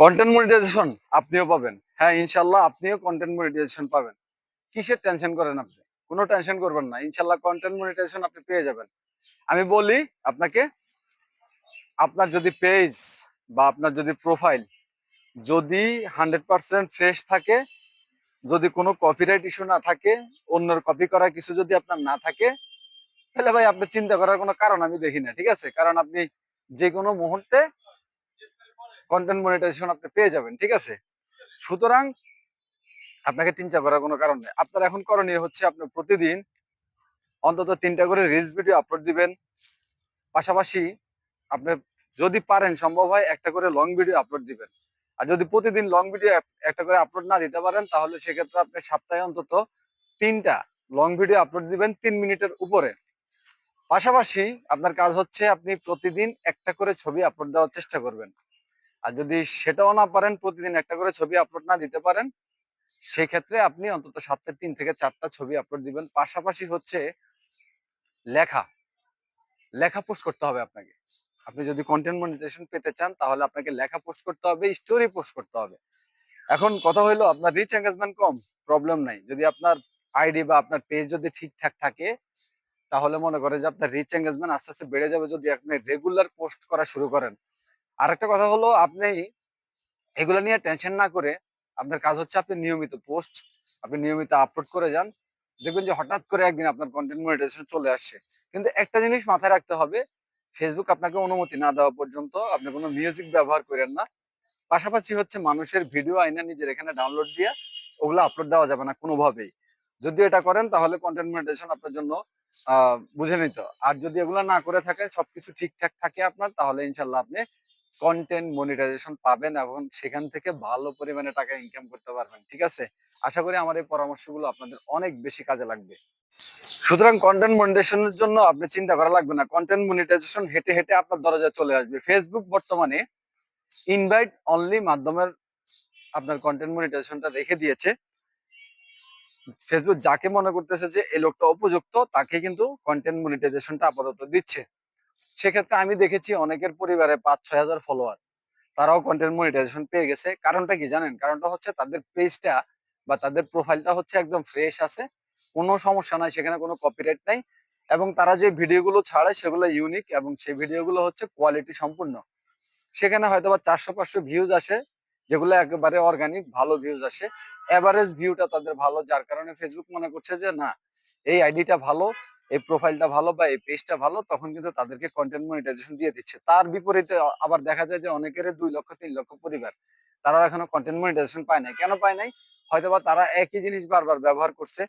Content monetization আপনিও পাবেন। হ্যাঁ ইনশাল্লাহ আপনিও কন্টেন্ট মনিটাইজেশন পাবেন। কিসের টেনশন করেন আপনি? কোনো টেনশন করবেন না। ইনশাল্লাহ কন্টেন্ট মনিটাইজেশন আপনি পেয়ে যাবেন। আমি বলি আপনাকে, আপনার যদি পেজ বা আপনার যদি প্রোফাইল যদি হান্ড্রেড পার্সেন্ট ফ্রেশ থাকে, যদি কোনো কপিরাইট ইস্যু না থাকে, অন্যের কপি করা কিছু যদি আপনার না থাকে, তাহলে ভাই আপনি চিন্তা করার কোনো কারণ আমি দেখি না, ঠিক আছে? কারণ আপনি যে কোনো মুহূর্তে কন্টেন্ট মনিটাইজেশন আপনি পেয়ে যাবেন, ঠিক আছে? সুতরাং আপনাকে চিন্তা করার কোনো কারণ নেই। আপনার এখন করণীয় হচ্ছে আপনি প্রতিদিন অন্তত তিনটা করে রিলস ভিডিও আপলোড দিবেন। পাশাপাশি আপনি যদি পারেন, সম্ভব হয় একটা করে লং ভিডিও আপলোড দিবেন। আর যদি প্রতিদিন লং ভিডিও একটা করে আপলোড না দিতে পারেন, তাহলে সেক্ষেত্রে আপনি সপ্তাহে অন্তত তিনটা লং ভিডিও আপলোড দিবেন তিন মিনিটের উপরে। পাশাপাশি আপনার কাজ হচ্ছে আপনি প্রতিদিন একটা করে ছবি আপলোড দেওয়ার চেষ্টা করবেন। আর যদি সেটাও না পারেন প্রতিদিন একটা করে ছবি আপলোড না দিতে পারেন সেই ক্ষেত্রে আপনি অন্তত সপ্তাহে তিন থেকে চারটা ছবি আপলোড দিবেন। পাশাপাশি হচ্ছে লেখা। লেখা পোস্ট করতে হবে আপনাকে। আপনি যদি কন্টেন্ট মনিটাইজেশন পেতে চান, তাহলে আপনাকে লেখা পোস্ট করতে হবে স্টোরি পোস্ট করতে হবে। এখন কথা হলো আপনার রিচ এঙ্গেজমেন্ট কম প্রবলেম নাই। যদি আপনার আইডি বা আপনার পেজ যদি ঠিকঠাক থাকে, তাহলে মনে করে যে আপনার রিচ এঙ্গেজমেন্ট আস্তে আস্তে বেড়ে যাবে। যদি আপনি রেগুলার পোস্ট করা শুরু করেন আরেকটা কথা হলো, আপনি এগুলো নিয়ে টেনশন না করে আপনার কাজ হচ্ছে আপনি নিয়মিত পোস্ট আপনি নিয়মিত আপলোড করে যান। দেখবেন যে হঠাৎ করে একদিন আপনার কন্টেন্ট মনিটাইজেশন চলে আসছে। কিন্তু একটা জিনিস মাথায় রাখতে হবে ফেসবুক আপনাকে অনুমতি না দেওয়া পর্যন্ত আপনি কোনো মিউজিক ব্যবহার করেন না। পাশাপাশি হচ্ছে মানুষের ভিডিও আইনা নিজের এখানে ডাউনলোড দিয়ে ওগুলো আপলোড দেওয়া যাবে না কোনোভাবেই। যদি এটা করেন তাহলে কন্টেন্ট মনিটাইজেশন আপনার জন্য বুঝে নিত আর যদি এগুলো না করে থাকেন, সবকিছু ঠিকঠাক থাকে আপনার, তাহলে ইনশাল্লাহ আপনি কন্টেন্ট মনিটাইজেশন পাবেন এবং সেখান থেকে ভালো পরিমাণে টাকা ইনকাম করতে পারবেন, ঠিক আছে? আশা করি আমার এই পরামর্শগুলো আপনাদের অনেক বেশি কাজে লাগবে। সুতরাং কন্টেন্ট মনিটাইজেশনের জন্য আপনি চিন্তা করা লাগবে না। কন্টেন্ট মনিটাইজেশন হেঁটে হেঁটে আপনার দরজায় চলে আসবে। ফেসবুক বর্তমানে ইনভাইট অনলি মাধ্যমের আপনার কন্টেন্ট মনিটাইজেশনটা রেখে দিয়েছে। ফেসবুক যাকে মনে করতেছে যে এই লোকটা উপযুক্ত, তাকে কিন্তু কন্টেন্ট মনিটাইজেশনটা আপাতত দিচ্ছে। সেক্ষেত্রে আমি দেখেছি অনেকের পরিবারে পাঁচ, ছয় হাজার ফলোয়ার তারাও কন্টেন্ট মনিটাইজেশন পেয়ে গেছে। কারণটা কি জানেন? কারণটা হচ্ছে তাদের পেজটা বা তাদের প্রোফাইলটা হচ্ছে একদম ফ্রেশ আছে। কোনো সমস্যা নাই, সেখানে কোনো কপিরাইট নাই। এবং তারা যে ভিডিওগুলো ছাড়ে সেগুলো ইউনিক এবং সেই ভিডিওগুলো হচ্ছে কোয়ালিটি সম্পূর্ণ। সেখানে হয়তো বা চারশো, পাঁচশো ভিউজ আসে, যেগুলো একেবারে অর্গানিক ভালো ভিউজ আসে। এভারেজ ভিউটা তাদের ভালো, যার কারণে ফেসবুক মনে করছে যে, না, এই আইডিটা ভালো এই প্রোফাইলটা ভালো বা এই পেজটা ভালো, তখন কিন্তু তাদেরকে কন্টেন্ট মনিটাইজেশন দিয়ে দিচ্ছে। তার বিপরীতে আবার দেখা যায় যে অনেকের দুই লক্ষ, তিন লক্ষ পরিবার তারা এখনও কন্টেন্ট মনিটাইজেশন পায় নাই। কেন পায় নাই? হয়তোবা তারা একই জিনিস বারবার ব্যবহার করছে।